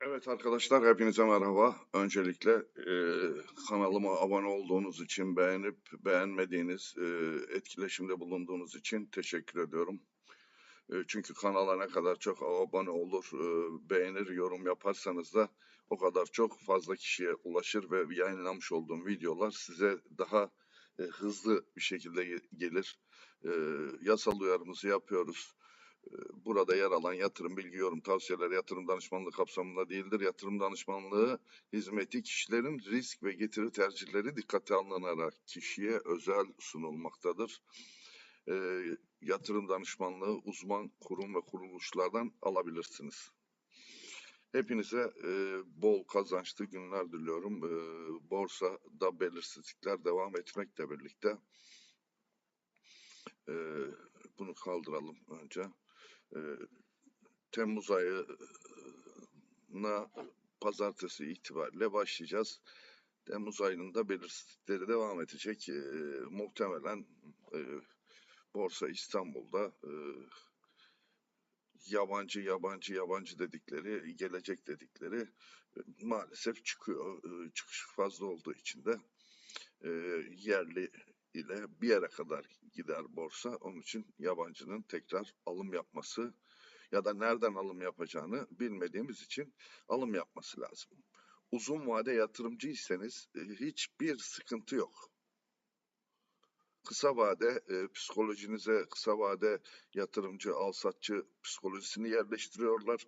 Evet arkadaşlar hepinize merhaba. Öncelikle e, kanalıma abone olduğunuz için, beğenip beğenmediğiniz, e, etkileşimde bulunduğunuz için teşekkür ediyorum. E, çünkü kanala ne kadar çok abone olur, e, beğenir, yorum yaparsanız da o kadar çok fazla kişiye ulaşır ve yayınlamış olduğum videolar size daha e, hızlı bir şekilde ge- gelir. E, yasal uyarımızı yapıyoruz. E, Burada yer alan yatırım bilgi yorum tavsiyeleri yatırım danışmanlığı kapsamında değildir. Yatırım danışmanlığı hizmeti kişilerin risk ve getiri tercihleri dikkate alınarak kişiye özel sunulmaktadır. E, yatırım danışmanlığı uzman kurum ve kuruluşlardan alabilirsiniz. Hepinize e, bol kazançlı günler diliyorum. E, borsada belirsizlikler devam etmekle birlikte e, bunu kaldıralım önce. E, Temmuz ayına pazartesi itibariyle başlayacağız. Temmuz ayında belirsizlikleri devam edecek. E, muhtemelen e, Borsa İstanbul'da e, yabancı yabancı yabancı dedikleri, gelecek dedikleri e, maalesef çıkıyor. E, çıkış fazla olduğu için de e, yerli ile bir yere kadar gider borsa. Onun için yabancının tekrar alım yapması ya da nereden alım yapacağını bilmediğimiz için alım yapması lazım. Uzun vade yatırımcıysanız e, hiçbir sıkıntı yok. Kısa vade e, psikolojinize kısa vade yatırımcı alsatçı psikolojisini yerleştiriyorlar.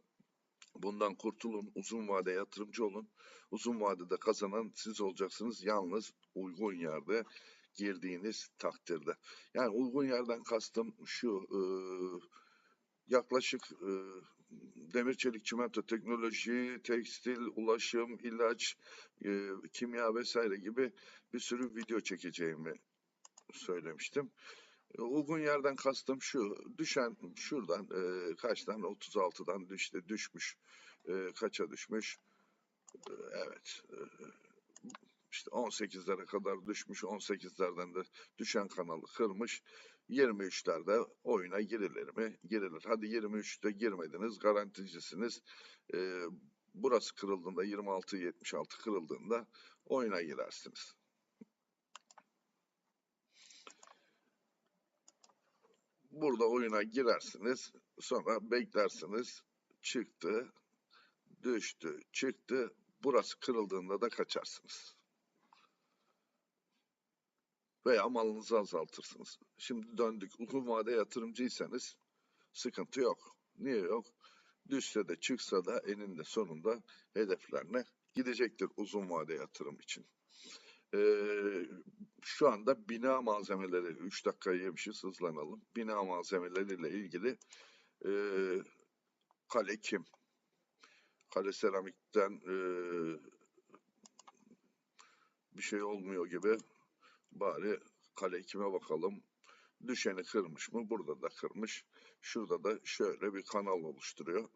Bundan kurtulun, uzun vade yatırımcı olun. Uzun vadede kazanan siz olacaksınız yalnız uygun yerde girdiğiniz takdirde. Yani uygun yerden kastım şu e, yaklaşık e, demir çelik çimento teknoloji, tekstil, ulaşım, ilaç, e, kimya vesaire gibi bir sürü video çekeceğimi söylemiştim. E, Uygun yerden kastım şu, düşen şuradan e, kaçtan 36'dan işte düşmüş, e, kaça düşmüş? E, evet, e, işte 18'lere kadar düşmüş, 18'lerden de düşen kanalı kırmış. 23'lerde oyuna girilir mi? Girilir. Hadi 23'te girmediniz, garanticisiniz. E, burası kırıldığında, 26-76 kırıldığında oyuna girersiniz. Burada oyuna girersiniz, sonra beklersiniz, çıktı, düştü, çıktı, burası kırıldığında da kaçarsınız. Veya malınızı azaltırsınız. Şimdi döndük, uzun vade yatırımcıysanız sıkıntı yok. Niye yok? Düşse de çıksa da eninde sonunda hedeflerine gidecektir uzun vade yatırım için. Ee, şu anda bina malzemeleri, 3 dakikayı yemişiz hızlanalım. Bina malzemeleriyle ilgili e, kale kim? Kale seramikten e, bir şey olmuyor gibi bari kale kime bakalım. Düşeni kırmış mı? Burada da kırmış. Şurada da şöyle bir kanal oluşturuyor.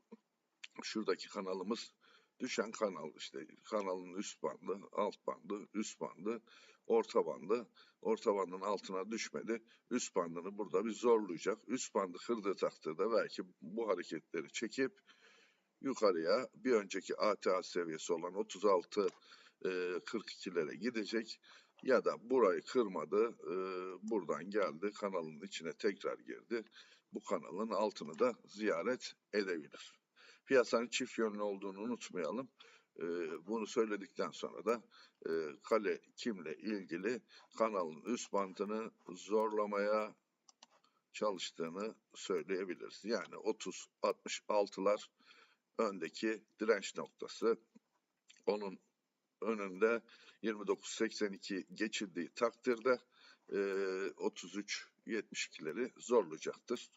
Şuradaki kanalımız düşen kanal işte kanalın üst bandı, alt bandı, üst bandı, orta bandı. Orta bandın altına düşmedi. Üst bandını burada bir zorlayacak. Üst bandı kırdığı takdirde belki bu hareketleri çekip yukarıya bir önceki ATA seviyesi olan 36 e, 42'lere gidecek ya da burayı kırmadı e, buradan geldi kanalın içine tekrar girdi bu kanalın altını da ziyaret edebilir. Piyasanın çift yönlü olduğunu unutmayalım. E, bunu söyledikten sonra da e, kale kimle ilgili kanalın üst bantını zorlamaya çalıştığını söyleyebiliriz. Yani 30 66'lar öndeki direnç noktası. Onun önünde 29.82 geçildiği takdirde e, 33.72'leri zorlayacaktır.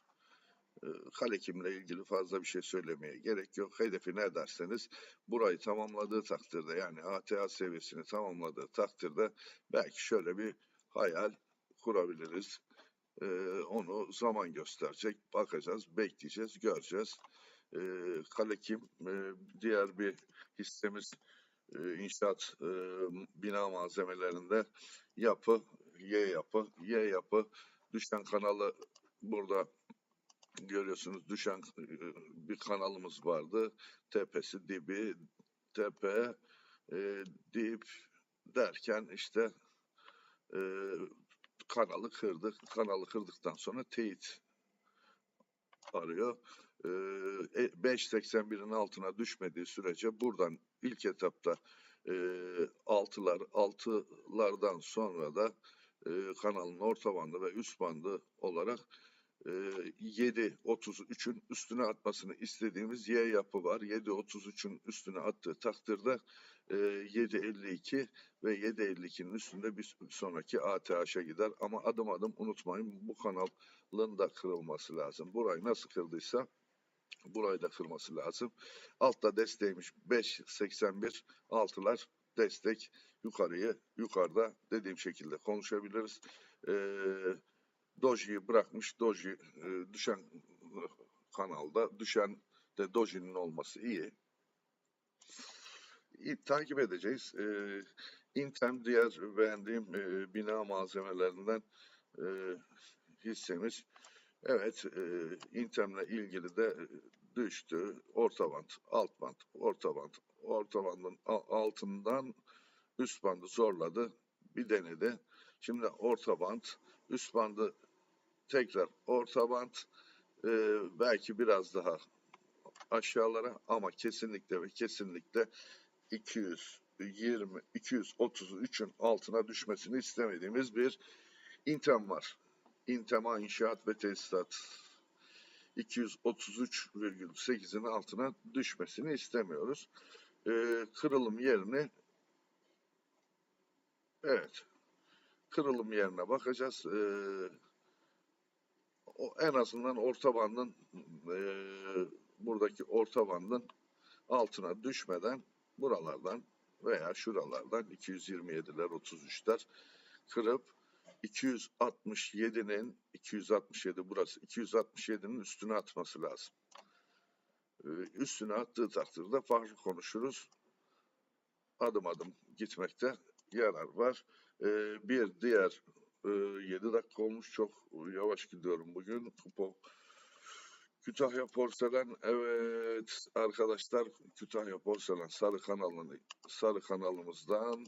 E, kale kimle ilgili fazla bir şey söylemeye gerek yok. Hedefi ne derseniz burayı tamamladığı takdirde yani ATA seviyesini tamamladığı takdirde belki şöyle bir hayal kurabiliriz. E, onu zaman gösterecek. Bakacağız, bekleyeceğiz, göreceğiz. E, kale kim? E, diğer bir hissemiz inşaat e, bina malzemelerinde yapı, Y yapı, Y yapı düşen kanalı burada görüyorsunuz düşen e, bir kanalımız vardı. Tepesi, dibi, tepe, e, dip derken işte e, kanalı kırdık. Kanalı kırdıktan sonra teyit arıyor. E, e, 5.81'in altına düşmediği sürece buradan ilk etapta e, altılar, altılardan sonra da e, kanalın orta bandı ve üst bandı olarak e, 7.33'ün üstüne atmasını istediğimiz Y yapı var. 7.33'ün üstüne attığı takdirde e, 7.52 ve 7.52'nin üstünde bir sonraki ATH'a gider. Ama adım adım unutmayın bu kanalın da kırılması lazım. Burayı nasıl kırdıysa burayı da kırması lazım. Altta desteğiymiş 5.81 altılar destek yukarıyı yukarıda dediğim şekilde konuşabiliriz. Ee, Doji'yi bırakmış. Doji e, düşen kanalda düşen de Doji'nin olması iyi. İyi, takip edeceğiz. Ee, Intem diğer beğendiğim e, bina malzemelerinden e, hissemiz. Evet, e, Intem'le ilgili de e, düştü. Orta band, alt band, orta band, orta bandın altından üst bandı zorladı. Bir denedi. Şimdi orta band, üst bandı tekrar orta band, e, belki biraz daha aşağılara ama kesinlikle ve kesinlikle 220, 233'ün altına düşmesini istemediğimiz bir intem var. İntema İnşaat ve Tesisat 233,8'in altına düşmesini istemiyoruz. Ee, kırılım yerini evet kırılım yerine bakacağız. Ee, o en azından orta bandın e, buradaki orta bandın altına düşmeden buralardan veya şuralardan 227'ler 33'ler kırıp 267'nin 267 burası 267'nin üstüne atması lazım. Ee, üstüne attığı takdirde farklı konuşuruz. Adım adım gitmekte yarar var. Ee, bir diğer e, 7 dakika olmuş çok yavaş gidiyorum bugün. Kupo Kütahya Porselen evet arkadaşlar Kütahya Porselen sarı kanalını sarı kanalımızdan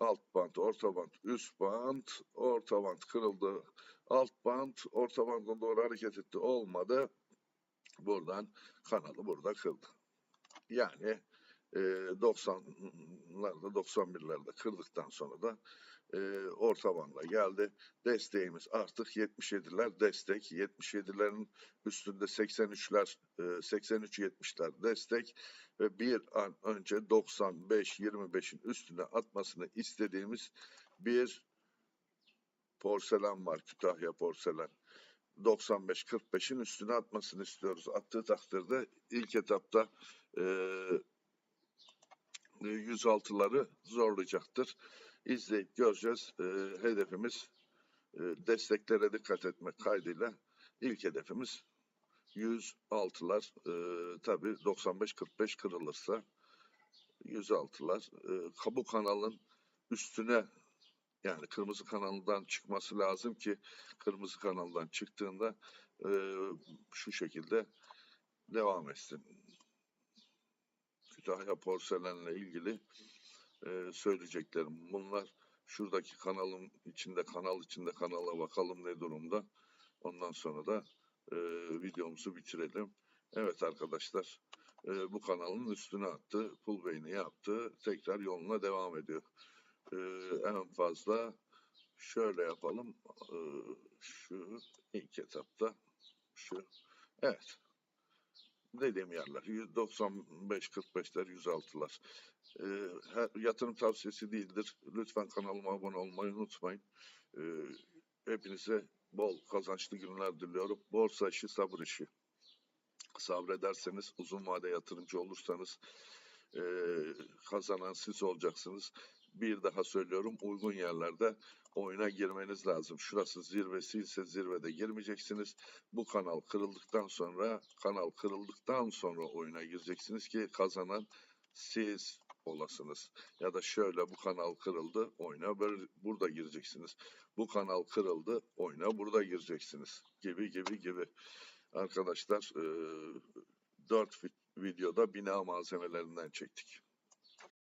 alt bant, orta bant, üst bant, orta bant kırıldı. Alt bant orta bantına doğru hareket etti. Olmadı. Buradan kanalı burada kırdı. Yani e, 90'larda 91'lerde kırdıktan sonra da e, orta banda geldi. Desteğimiz artık 77'ler destek. 77'lerin üstünde 83'ler, e, 83-70'ler destek ve bir an önce 95-25'in üstüne atmasını istediğimiz bir porselen var. Kütahya porselen. 95-45'in üstüne atmasını istiyoruz. Attığı takdirde ilk etapta e, 106'ları zorlayacaktır. İzleyip göreceğiz. E, hedefimiz e, desteklere dikkat etmek kaydıyla ilk hedefimiz 106'lar. E, tabii 95-45 kırılırsa 106'lar. E, kabu kanalın üstüne yani kırmızı kanaldan çıkması lazım ki kırmızı kanaldan çıktığında e, şu şekilde devam etsin. Kütahya porselenle ilgili e, söyleyeceklerim bunlar. Şuradaki kanalın içinde kanal içinde kanala bakalım ne durumda. Ondan sonra da e, videomuzu bitirelim. Evet arkadaşlar e, bu kanalın üstüne attı. Pul beyni yaptı. Tekrar yoluna devam ediyor. E, en fazla şöyle yapalım. E, şu ilk etapta şu. Evet dediğim yerler 195-45'ler 106'lar e, her, yatırım tavsiyesi değildir. Lütfen kanalıma abone olmayı unutmayın. E, hepinize bol kazançlı günler diliyorum. Borsa işi sabır işi. Sabrederseniz uzun vade yatırımcı olursanız e, kazanan siz olacaksınız bir daha söylüyorum uygun yerlerde oyuna girmeniz lazım. Şurası zirvesi ise zirvede girmeyeceksiniz. Bu kanal kırıldıktan sonra kanal kırıldıktan sonra oyuna gireceksiniz ki kazanan siz olasınız. Ya da şöyle bu kanal kırıldı oyuna burada gireceksiniz. Bu kanal kırıldı oyuna burada gireceksiniz gibi gibi gibi. Arkadaşlar e, 4 videoda bina malzemelerinden çektik.